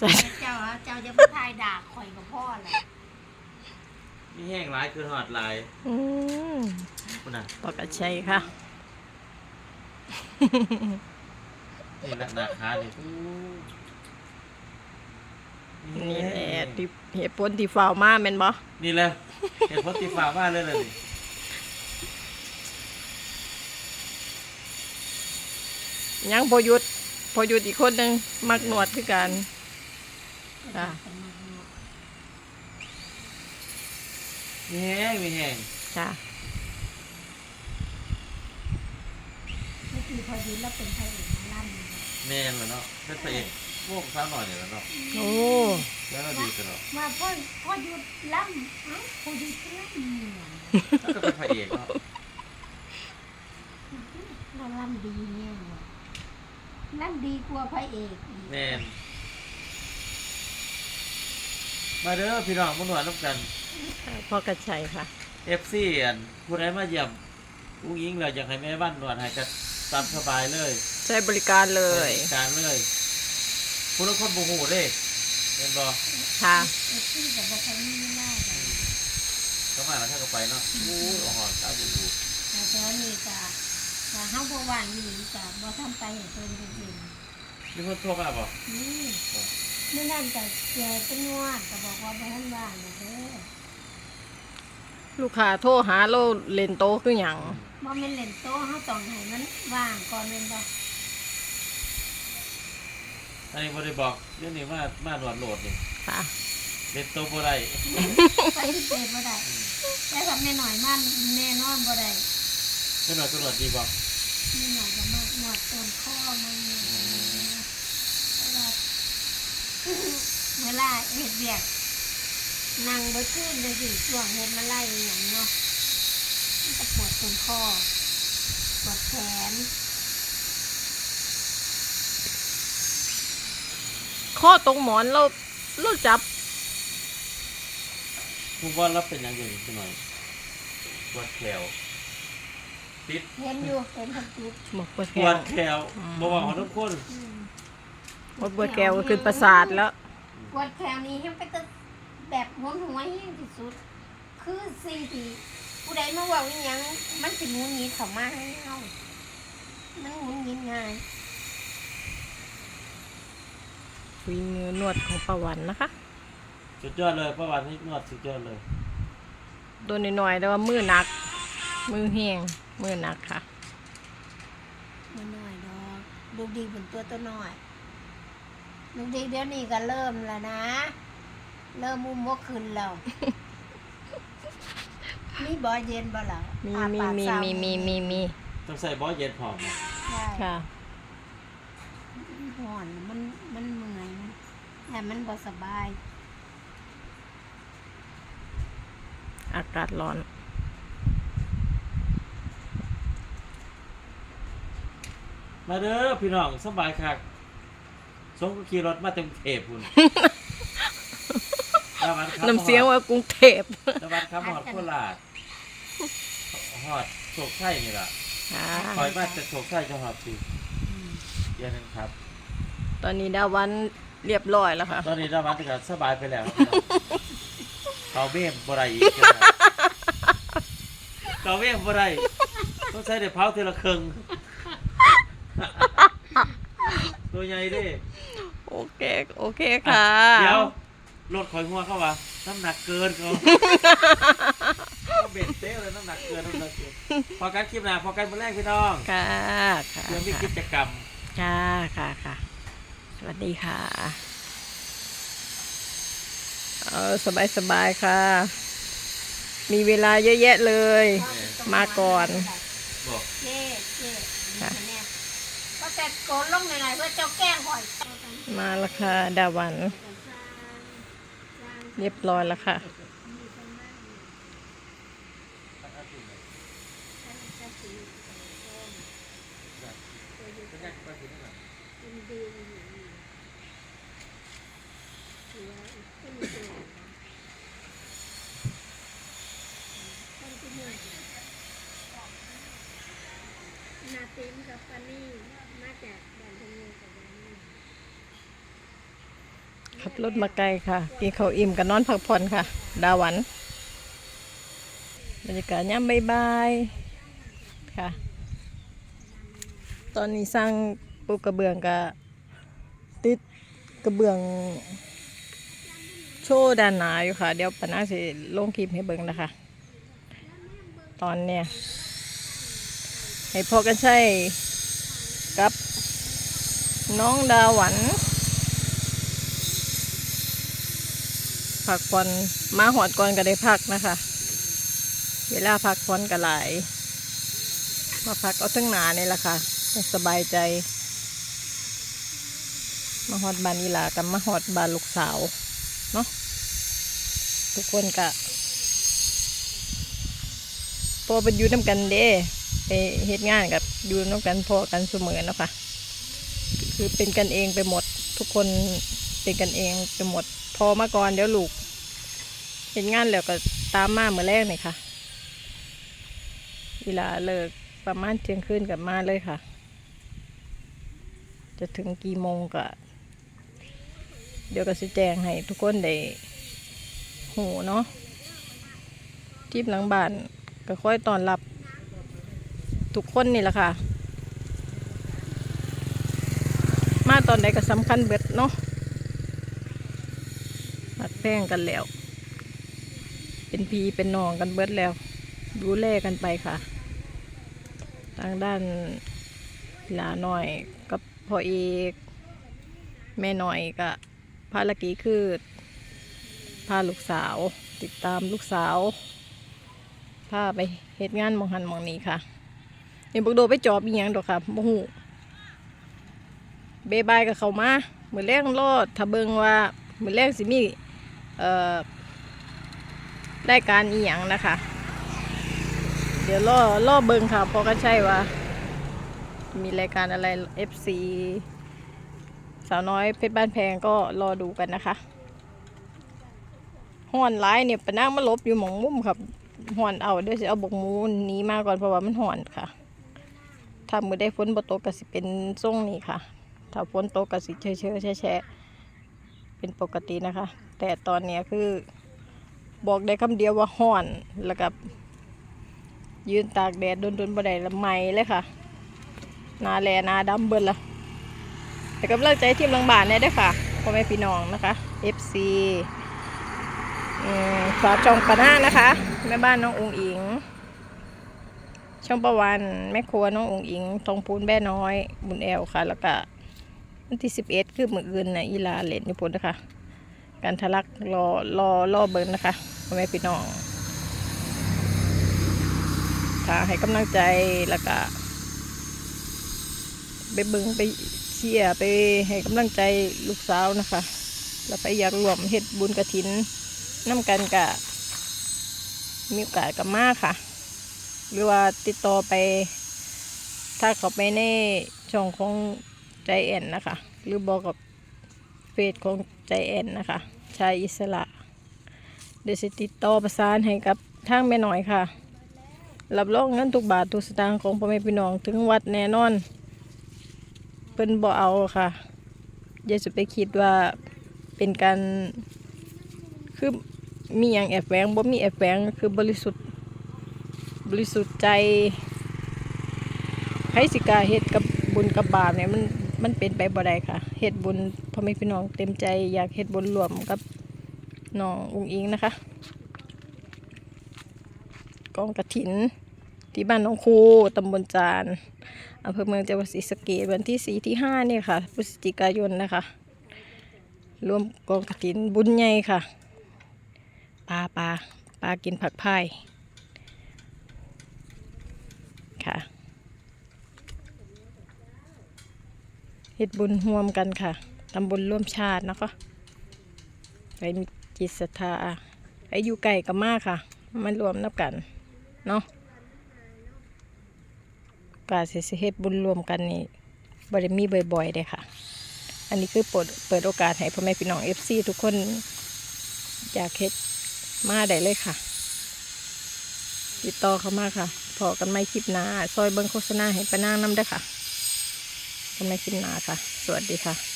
จ้ะเจ้าอะเจ้าจะมาทายด่าข่อยกับพ่อแหละนี่แห้งร้ายคือหอดลายอืมคุณน่ะปกชัยค่ะ นี่หนักหนักขานี่อู้นี่แหละที่เหตุผลที่ฝ่าวมาแม่นบ่นี่แหละเห็นพอตีฟ้ามาเลยเลยนี่ยังพอหยุดพอหยุดอีกคนหนึงมักหนวดคือกัน จ้ะมีแห้งมีแห้งจ้ะเมื่อกี้พอดีแล้วเป็นพระเอกหมอล่ำเลยแม่นแล้วเนาะเป็นพระเอกพวกสาวหน่อยเนี่ยแหล้วเนาะโอ้แล้วเราดีกันเนาะมาพ่อพ่อหยุดล่ำเอ้าพอหยุดล่ำเนี่ยแล้วก็เป็นพระเอกเนาะเราล่ำดีเนี่ยล่ำดีกว่าพระเอกอีก แม่น มาเด้อพี่น้องมาหนวดน้ำกันพ่อกระชัยค่ะ เอฟซีอันผู้ใดมาเยี่ยมอุ้งยิงเลยอยากให้แม่บ้านหนวดให้กันตามสบายเลยใช้บริการเลยการเลยผู้ละคนบูหูเด้เป็นบอค่ะเอฟซีกับบอกใครนี่ไม่น่าเลยเข้ามาแล้วถ้าก็ไปเนาะอู้อ่อนตาบูหูแต่ตอนนี้ก็ถ้าเฮาบ่ว่างนี่ก็บ่ทำไปให้เพิ่นจริงมีคนโทรมาบอกๆนี่ เมื่อนั้นก็เจอเป็นนวดก็บอกว่าบ่ทันว่างนะเด้อลูกค้าโทรหาเราเล่นโตคือหยังบ่แม่นเล่นโต๊ะเฮาต้องให้มันว่างก่อนแม่นบ่อันนี้บริบอกเรื่องนี้มามาหนวดโหลดนี่ค่ะ เล่นโตวบ่ได้ไปที่เตบ่ได้แต่ทำแน่หน่อยมันแน่นอนบ่ได้เป็นหนวดตัวหนวดดีบอกแน่หน่อยก็มาหนวดต้นคอมันเนี่ยเวลา เวลาเฮ็ดเวียกนั่งบ่ขึ้นเลยสิช่วงเฮ็ดมาไล่อหย่างเนาะมันก็ปวดต้นคอปวดแขนข้อตรงหมอนเราเราจับทุกวันรับเป็นอยังไงสักหน่อยปวดแขวติดเห็นอยู่เห็นทันทีหมกปวดปแขวดวแขวบอกว่าของทุกคน อืม หมดปวดแขวก็คือประสาทแล้วปวดแขนนี้ให้ไปตึกแบบหัวหัวยิ่งที่สุด คือสิ่งที่ผู้ใดมาเว่าอหยังมันสิหมุนหนีเข้ามาให้เฮามันหมุนหนีง่ายฝีมือนวดของประวันนะคะ สุดยอดเลยประวัตินี้นวดสุดยอดเลยตัวน้อยๆแต่ว่ามือหนัก มือแห้งมือหนักค่ะ มันน้อยดอกลูกดีเป็นตัวตัวน้อย ลูกดีเดี๋ยวนี้ก็เริ่มแล้วนะ เริ่มอุ้มว่าขึ้นแล้วมีบ่อเย็นบ่ล่ะมีอามีปากมีซ้ำมีมีมีมีต้องใส่บอสเย็นหอมนะใช่ค่ะ ห่อนมันมันเมื่อยมันแต่มันบ่สบายอากาศร้อน มาเด้อพี่น้องสบายคัก สมก็ขี่รถมาเต็มเทพคุณตะวันครับน้ำเสียงว่ากรุงเทพตะวันครับหอดโคราชหอดโศกไส้นี่ล่ะค่ะคอยมาจะโศกไส้จะหอดสิเดี๋ยวนึงครับ ตอนนี้ดาวันเรียบร้อยแล้วค่ะ ตอนนี้ตะวันก็สบายไปแล้วเขาเบี้ยมบ่ได้อีกเขาเบี้ยมบ่ได้ต้องใช้เดี๋ยวเผาทีละครึ่ง ตัวใหญ่ดิโอเคโอเคค่ะเดี๋ยวรถคอยหัวเข้ามาน้ำหนักเกินเขาเขาเบ็ดเต้เลยน้ำหนักเกินน้ำหนักเกินพอกันคลิปหน้าพอกันมาแรกพี่น้องค่ะค่ะเดี๋ยวมีกิจกรรมค่ะค่ะค่ะสวัสดีค่ะเออสบายสบายๆค่ะ มีเวลาเยอะแยะเลย มาก่อนบอก เจ๊เจ๊ ค่ะ เนี่ยก็ แต่โกนลงหน่อยๆเพื่อเจ้าแก้งหอยมาแล้วค่ะดาวัน เรียบร้อยแล้วค่ะนา ติมกับปานี่มานกับแดนนี่ขับรถมาไกลค่ะ กินข้าวอิ่มกับนอนพักผ่อนค่ะ ดาวันบรรยากาศย่ำบายๆค่ะ ตอนนี้สร้างปูกระเบื้องกับติดกระเบื้อง โชว์ด้านหน้าอยู่ค่ะ เดี๋ยวปานาสิลงคลิปให้เบิ่งนะคะ ตอนเนี้ยให้พอกันใช่กับ น้องดาหวันพักผ่อนมาหอดก่อนก็ได้พักนะคะ เวลาพักผ่อนก็หลาย มาพักเอาทั้งหนานี่แหละค่ะสบายใจ มาหอดบานอีลากับมาหอดบานลูกสาวเนาะทุกคนกะพอเป็นอยู่น้ำกันเด้ไปเหตุงานกับอยู่น้ำกันพอกันเสมอเนาะคะ คือเป็นกันเองไปหมด ทุกคนเป็นกันเองไปหมด พอมาก่อนเดี๋ยวลูกเห็นงานแล้วก็ตามมาเมื่อแรกนี่ค่ะ เวลาเลิกประมาณเที่ยงคืนกับมาเลยค่ะ จะถึงกี่โมงก็เดี๋ยวก็สิแจ้งให้ทุกคนได้หูเนาะทีมหลังบ้านก็ค่อยตอนรับทุกคนนี่แหละค่ะ มา ตอนใดก็สำคัญเบิดเนาะมัดแป้งกันแล้ว เป็นพีเป็นนองกันเบิดแล้ว ดูแลกันไปค่ะ ทางด้านหลาหน่อยกับพ่อเอกแม่หน่อยก็ภารกิจคือพาลูกสาว ติดตามลูกสาวพาไปเหตุงานมองหันมองนี้ค่ะเห็นบักโดไปจอบอีหยังดอกค่ะโมหู เบบายกับเขามาเหมือนแรกรอดถ้าเบิงว่าเหมือนแรกสิมีเอ่อได้การอีหยังนะคะ เดี๋ยวล่อล่อเบิงค่ะเพอก็ใช่ว่า มีรายการอะไร FC สาวน้อยเพชรบ้านแพงก็รอดูกันนะคะห่อนร้ายเนี่ยปนั่งมาลบอยู่หมองมุมครับห่อนเอาเดี๋ยวจะเอาบกมูนนี้มาก่อนเพราะว่ามันห่อนค่ะ ถ้ามือได้ฝนบตกก็สิเป็นทรงนี้ค่ะ ถ้าฝนตกก็สิเชยเชยแช่แช่เป็นปกตินะคะ แต่ตอนนี้คือบอกได้คำเดียวว่าห่อนแล้วกับยืนตากแดดโดนๆบ่ได้ละไหมเลยค่ะนาแลนาดำเบิ่นละแต่กำลังใจทีมลังบานเนี่ยด้วยค่ะพ่อแม่พี่น้องนะคะ FC อืมฝากช่องปะหน้านะคะ แม่บ้านน้องอุงอิง ช่องประวันแม่ครัวน้องอุงอิงทองพูนแม่น้อย บุญแอลค่ะ แล้วก็ วันที่สิบเอ็ดคือมืออื่นนะอีลาเลนญี่ปุ่นนะคะ การทะลักรอรอรอเบิร์นนะคะแม่พี่น้องถ้าให้กำลังใจแล้วก็ไปเบิงไปเชียร์ไปให้กำลังใจลูกสาวนะคะแล้วไปอยากรวมเฮ็ดบุญกระถินน้ำกันกะมีโอกาสกับมาค่ะ หรือว่าติดต่อไป ถ้าเขาไปในช่องของ ใจแอนนะคะ หรือบอกกับเฟซของใจแอนนะคะ ชายอิสระ เดี๋ยวจะติดต่อประสานให้กับทางแม่หน่อยค่ะรับรองเงินทุกบาททุกสตางค์ของพ่อแม่พี่น้องถึงวัดแน่นอนเพิ่นบ่เอาค่ะอย่าจะไปคิดว่าเป็นการคือมีอย่างแอบแฝงบ่มีแอบแฝงคือบริสุทธิ์บริสุทธิ์ใจใครสิกาเฮ็ดกับบุญกับบาปเนี่ยมัน มันเป็นไปบ่ได้ค่ะเฮ็ดบุญพ่อแม่พี่น้องเต็มใจอยากเฮ็ดบุญรวมกับน้องอุ้งอิงนะคะกองกระถินที่บ้านน้องครูตำบลจานอำเภอเมืองจังหวัดศรีสะเกษวันที่สี่ที่ห้าเนี่ยค่ะพฤศจิกายนนะคะรวมกองกระถินบุญใหญ่ค่ะปลาปลาปลากินผักพายค่ะ เฮ็ดบุญร่วมกันค่ะตำบลร่วมชาตินะคะไปมีจิตศรัทธาไปอยู่ไก่กับมากค่ะ มันรวมนับกัน เนาะการเสียเฮ็ดบุญรวมกันนี่บริมีบ่อยๆเลยค่ะ อันนี้คือเปิดเปิดโอกาสให้พ่อแม่พี่น้องเอฟซีทุกคนอยากเฮ็ดมาได้เลยค่ะ ติดต่อเข้ามาค่ะพอกันไม่คลิปหนาซอยเบิ้งโฆษณาให้ปะนางน้ำได้ค่ะ กันไม่คลิปหนาค่ะ สวัสดีค่ะ